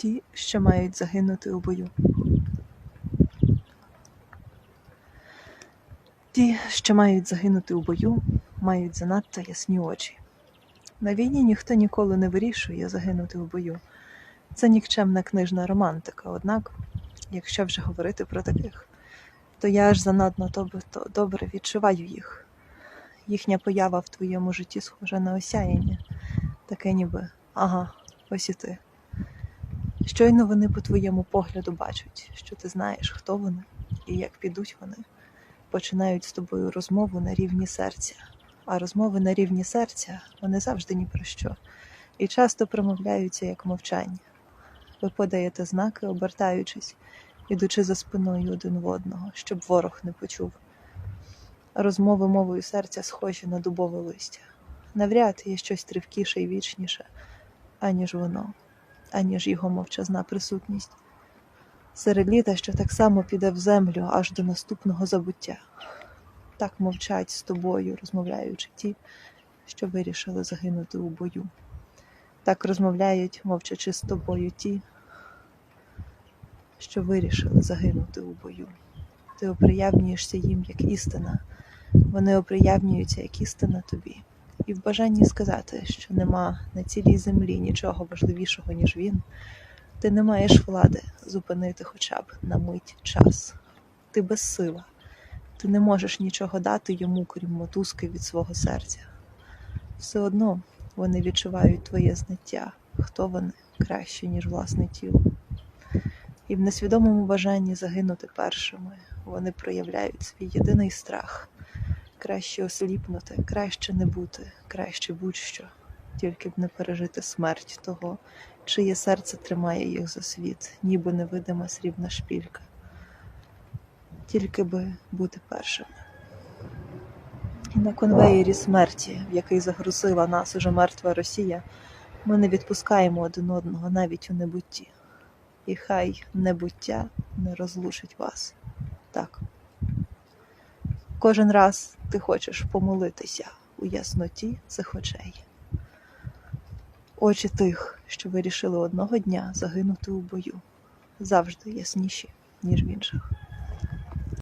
ті, що мають загинути у бою. Ті, що мають загинути у бою, мають занадто ясні очі. На війні ніхто ніколи не вирішує загинути у бою. Це нікчемна книжна романтика. Однак, якщо вже говорити про таких, то я аж занадто добре, добре відчуваю їх. Їхня поява в твоєму житті схожа на осяяння, таке ніби ага, ось і ти. Щойно вони по твоєму погляду бачать, що ти знаєш, хто вони і як підуть вони, починають з тобою розмову на рівні серця. А розмови на рівні серця вони завжди ні про що, і часто промовляються як мовчання. Ви подаєте знаки, обертаючись, ідучи за спиною один в одного, щоб ворог не почув. Розмови мовою серця схожі на дубове листя. Навряд є щось тривкіше і вічніше, аніж воно, аніж його мовчазна присутність. Серед літа, що так само піде в землю аж до наступного забуття. Так мовчать з тобою, розмовляючи ті, що вирішили загинути у бою. Так розмовляють, мовчачи з тобою ті, що вирішили загинути у бою. Ти оприявнюєшся їм як істина, вони оприявнюються як істина тобі. І в бажанні сказати, що нема на цілій землі нічого важливішого, ніж він, ти не маєш влади зупинити хоча б на мить час. Ти безсила, ти не можеш нічого дати йому, крім мотузки від свого серця. Все одно вони відчувають твоє знаття, хто вони краще, ніж власне тіло. І в несвідомому бажанні загинути першими вони проявляють свій єдиний страх краще осліпнути, краще не бути, краще будь-що, тільки б не пережити смерть того, чиє серце тримає їх за світ, ніби невидима срібна шпілька, тільки би бути першими. І на конвеєрі смерті, в який загрузила нас уже мертва Росія, ми не відпускаємо один одного навіть у небутті. І хай небуття не розлучить вас. Так. Кожен раз ти хочеш помолитися у ясноті цих очей. Очі тих, що вирішили одного дня загинути у бою, завжди ясніші, ніж в інших.